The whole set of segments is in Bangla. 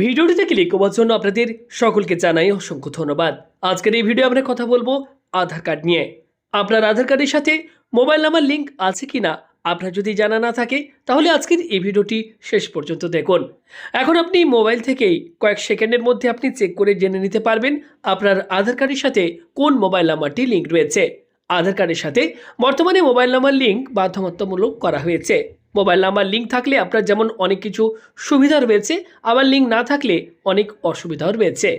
ভিডিওটিতে ক্লিক করার জন্য আপনাদের সকলকে জানাই অসংখ্য ধন্যবাদ। আজকের এই ভিডিও আমরা কথা বলব আধার কার্ড নিয়ে। আপনার আধার কার্ডের সাথে মোবাইল নাম্বার লিঙ্ক আছে কি না আপনার যদি জানা না থাকে, তাহলে আজকের এই ভিডিওটি শেষ পর্যন্ত দেখুন। এখন আপনি মোবাইল থেকেই কয়েক সেকেন্ডের মধ্যে আপনি চেক করে জেনে নিতে পারবেন আপনার আধার কার্ডের সাথে কোন মোবাইল নাম্বারটি লিঙ্ক রয়েছে। আধার কার্ডের সাথে বর্তমানে মোবাইল নাম্বার লিঙ্ক বাধ্যবাধকতামূলক করা হয়েছে। মোবাইল নাম্বার লিঙ্ক থাকলে আপনার যেমন অনেক কিছু সুবিধা রয়েছে, আবার লিঙ্ক না থাকলে অনেক অসুবিধাও রয়েছে।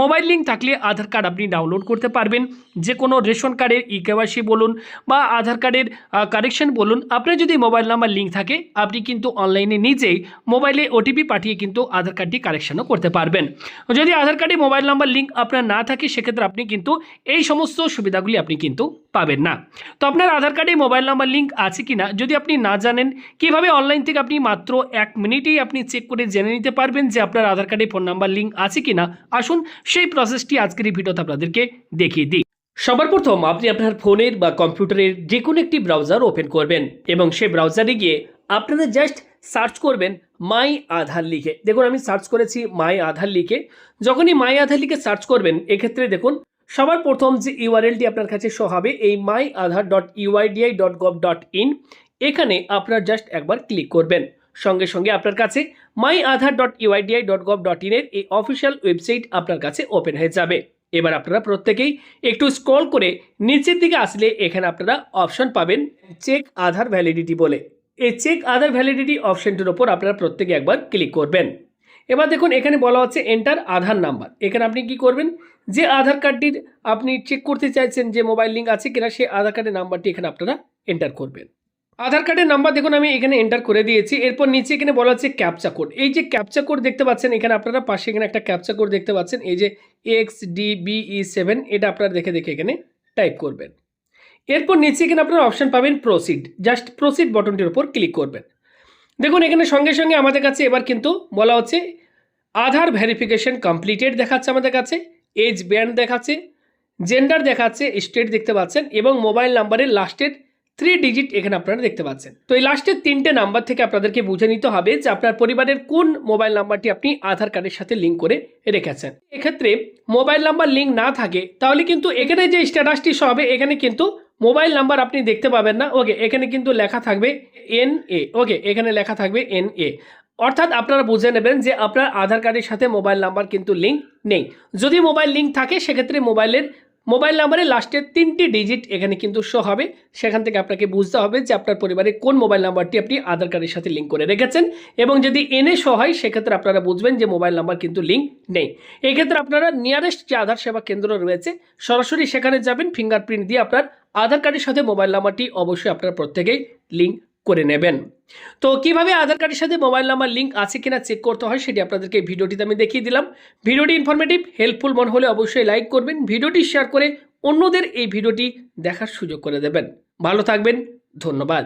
মোবাইল লিঙ্ক থাকলে আধার কার্ড আপনি ডাউনলোড করতে পারবেন। যে কোনো রেশন কার্ডের ই কেওয়াইসি বলুন বা আধার কার্ডের কারেকশন বলুন, আপনার যদি মোবাইল নাম্বার লিঙ্ক থাকে, আপনি কিন্তু অনলাইনে নিজেই মোবাইলে ওটিপি পাঠিয়ে কিন্তু আধার কার্ডটি কারেকশনও করতে পারবেন। যদি আধার কার্ডে মোবাইল নাম্বার লিঙ্ক আপনার না থাকে, সেক্ষেত্রে আপনি কিন্তু এই সমস্ত সুবিধাগুলি আপনি কিন্তু পাবেন না। তো আপনার আধার কার্ডে মোবাইল নাম্বার লিঙ্ক আছে কি না যদি আপনি না জানেন, কীভাবে অনলাইন থেকে আপনি মাত্র এক মিনিটেই আপনি চেক করে জেনে নিতে পারবেন যে আপনার আধার কার্ডে ফোন নাম্বার লিঙ্ক আছে কি না আসুন, সেই প্রসেসটি আজকের এই ভিডিওতে আপনাদেরকে দেখিয়ে দিই। সবার প্রথম, আপনি আপনার ফোনের বা কম্পিউটারের যে কোনো একটি ব্রাউজার ওপেন করবেন এবং সেই ব্রাউজারে গিয়ে আপনারা জাস্ট সার্চ করবেন মাই আধার লিখে। দেখুন, আমি সার্চ করেছি মাই আধার লিখে। যখনই মাই আধার লিখে সার্চ করবেন, এক্ষেত্রে দেখুন সবার প্রথম যে ইউআরএলটি আপনার কাছে শো হবে, এই my Aadhaar dot UIDAI dot gov dot in এখানে আপনার জাস্ট একবার ক্লিক করবেন। সঙ্গে সঙ্গে আপনার কাছে my Aadhaar dot UIDAI dot gov dot ইনের এই অফিসিয়াল ওয়েবসাইট আপনার কাছে ওপেন হয়ে যাবে। এবার আপনারা প্রত্যেকেই একটু স্ক্রল করে নিচের দিকে আসলে এখানে আপনারা অপশন পাবেন চেক আধার ভ্যালিডিটি বলে। এই চেক আধার ভ্যালিডিটি অপশনটির ওপর আপনারা প্রত্যেকে একবার ক্লিক করবেন। এবার দেখুন, এখানে বলা হচ্ছে এন্টার আধার নাম্বার এখানে আপনি কি করবেন? যে আধার কার্ডটির আপনি চেক করতে চাইছেন যে মোবাইল লিঙ্ক আছে কিনা, সেই আধার কার্ডের নাম্বারটি এখানে আপনারা এন্টার করবেন। আধার কার্ডের নাম্বার দেখুন, আমি এখানে এন্টার করে দিয়েছি। এরপর নিচে এখানে বলা হচ্ছে ক্যাপচা কোড এই যে ক্যাপচা কোড দেখতে পাচ্ছেন, এখানে আপনারা পাশে এখানে একটা ক্যাপচা কোড দেখতে পাচ্ছেন। এই যে এক্স ডি বিই সেভেন এটা আপনারা দেখে দেখে এখানে টাইপ করবেন। এরপর নিচে এখানে আপনারা অপশান পাবেন প্রসিড জাস্ট প্রসিড বটনটির উপর ক্লিক করবেন। দেখুন, এখানে সঙ্গে সঙ্গে আমাদের কাছে এবার কিন্তু বলা হচ্ছে, আধার ভেরিফিকেশন কমপ্লিটেড দেখাচ্ছে আমাদের কাছে, এজ ব্যান্ড দেখাচ্ছে, জেন্ডার দেখাচ্ছে, স্টেট দেখতে পাচ্ছেন, এবং মোবাইল নাম্বারের লাস্টের থ্রি ডিজিট এখানে আপনারা দেখতে পাচ্ছেন। তো এই লাস্টের তিনটে নাম্বার থেকে আপনাদেরকে বুঝে নিতে হবে যে আপনার পরিবারের কোন মোবাইল নাম্বারটি আপনি আধার কার্ডের সাথে লিঙ্ক করে রেখেছেন। এক্ষেত্রে মোবাইল নাম্বার লিঙ্ক না থাকে, তাহলে কিন্তু এখানে যে স্ট্যাটাসটি হবে, এখানে কিন্তু মোবাইল নাম্বার আপনি দেখতে পাবেন না। ওকে, এখানে কিন্তু লেখা থাকবে এন এ। ওকে, এখানে লেখা থাকবে এন এ। অর্থাৎ আপনারা বুঝে নেবেন যে আপনার আধার কার্ডের সাথে মোবাইল নাম্বার কিন্তু লিঙ্ক নেই। যদি মোবাইল লিঙ্ক থাকে, সেক্ষেত্রে মোবাইলের, মোবাইল নাম্বারের লাস্টের তিনটি ডিজিট এখানে কিন্তু শো হবে। সেখান থেকে আপনাকে বুঝতে হবে যে আপনার পরিবারে কোন মোবাইল নাম্বারটি আপনি আধার কার্ডের সাথে লিঙ্ক করে রেখেছেন। এবং যদি এনএ শো হয়, সেক্ষেত্রে আপনারা বুঝবেন যে মোবাইল নাম্বার কিন্তু লিঙ্ক নেই। এক্ষেত্রে আপনারা নিয়ারেস্ট যে আধার সেবা কেন্দ্র রয়েছে, সরাসরি সেখানে যাবেন ফিঙ্গারপ্রিন্ট দিয়ে আপনার আধার কার্ডের সাথে মোবাইল নাম্বারটি অবশ্যই আপনারা প্রত্যেকেই লিঙ্ক করে নেবেন। তো কীভাবে আধার কার্ডের সাথে মোবাইল নাম্বার লিঙ্ক আছে কিনা চেক করতে হয় সেটি আপনাদেরকে ভিডিওটিতে আমি দেখিয়ে দিলাম। ভিডিওটি ইনফরমেটিভ হেল্পফুল মন হলে অবশ্যই লাইক করবেন, ভিডিওটি শেয়ার করে অন্যদের এই ভিডিওটি দেখার সুযোগ করে দেবেন। ভালো থাকবেন, ধন্যবাদ।